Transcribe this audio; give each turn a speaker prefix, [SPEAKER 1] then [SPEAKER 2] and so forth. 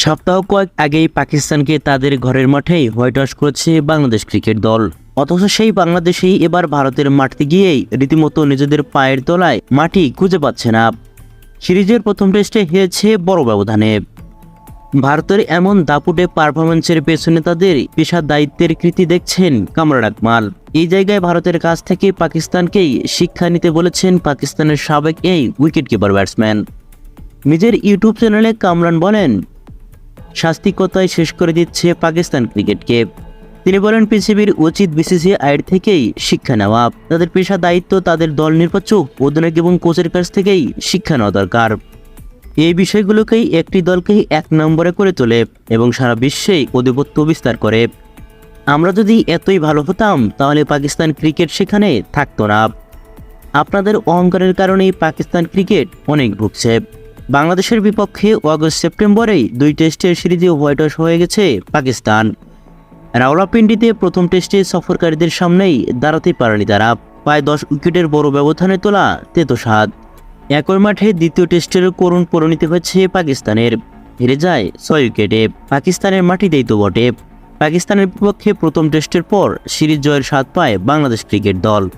[SPEAKER 1] সপ্তাহ কয়েক আগেই পাকিস্তানকে তাদের ঘরের মাঠেই হোয়াইট ওয়াশ করেছে বাংলাদেশ ক্রিকেট দল। অথচ সেই বাংলাদেশেই এবার ভারতের মাঠতে গিয়েই রীতিমতো নিজেদের পায়ের তলায় মাটি খুঁজে পাচ্ছে না। সিরিজের প্রথম টেস্টে হেরেছে বড় ব্যবধানে। ভারতের এমন দাপুটে পারফরমেন্সের পেছনে তাদের পেশার দায়িত্বের কৃতি দেখছেন কামরান আকমাল। এই জায়গায় ভারতের কাছ থেকে পাকিস্তানকেই শিক্ষা নিতে বলেছেন পাকিস্তানের সাবেক এই উইকেট কিপার ব্যাটসম্যান নিজের ইউটিউব চ্যানেলে কামরান বলেন শাস্তিকতায় শেষ করে দিচ্ছে পাকিস্তান ক্রিকেটকে। তিনি বলেন, পৃথিবীর উচিত বিসিসিআইয়ের থেকেই শিক্ষা নেওয়া। তাদের পেশা, দায়িত্ব, তাদের দল নির্বাচক, অধিনায়ক এবং কোচের কাছ থেকেই শিক্ষা নেওয়া দরকার। এই বিষয়গুলোকেই একটি দলকেই এক নম্বরে করে তোলে এবং সারা বিশ্বেই অধিপত্য বিস্তার করে। আমরা যদি এতই ভালো হতাম, তাহলে পাকিস্তান ক্রিকেট সেখানে থাকতো না। আপনাদের অহংকারের কারণেই পাকিস্তান ক্রিকেট অনেক ভুগছে। বাংলাদেশের বিপক্ষে অগস্ট সেপ্টেম্বরেই দুই টেস্টের সিরিজে হোয়াইট হয়ে গেছে পাকিস্তান। রাওলাপিন্ডিতে প্রথম টেস্টে সফরকারীদের সামনেই দাঁড়াতে পারেনি তারা। প্রায় দশ উইকেটের বড় ব্যবধানে তোলা তেতো সাত একই মাঠে দ্বিতীয় টেস্টের করুণ পরিণতি হয়েছে পাকিস্তানের। হেরে যায় ছয় উইকেটে। পাকিস্তানের মাটিতেই তো বটে। পাকিস্তানের বিপক্ষে প্রথম টেস্টের পর সিরিজ জয়ের স্বাদ পায় বাংলাদেশ ক্রিকেট দল।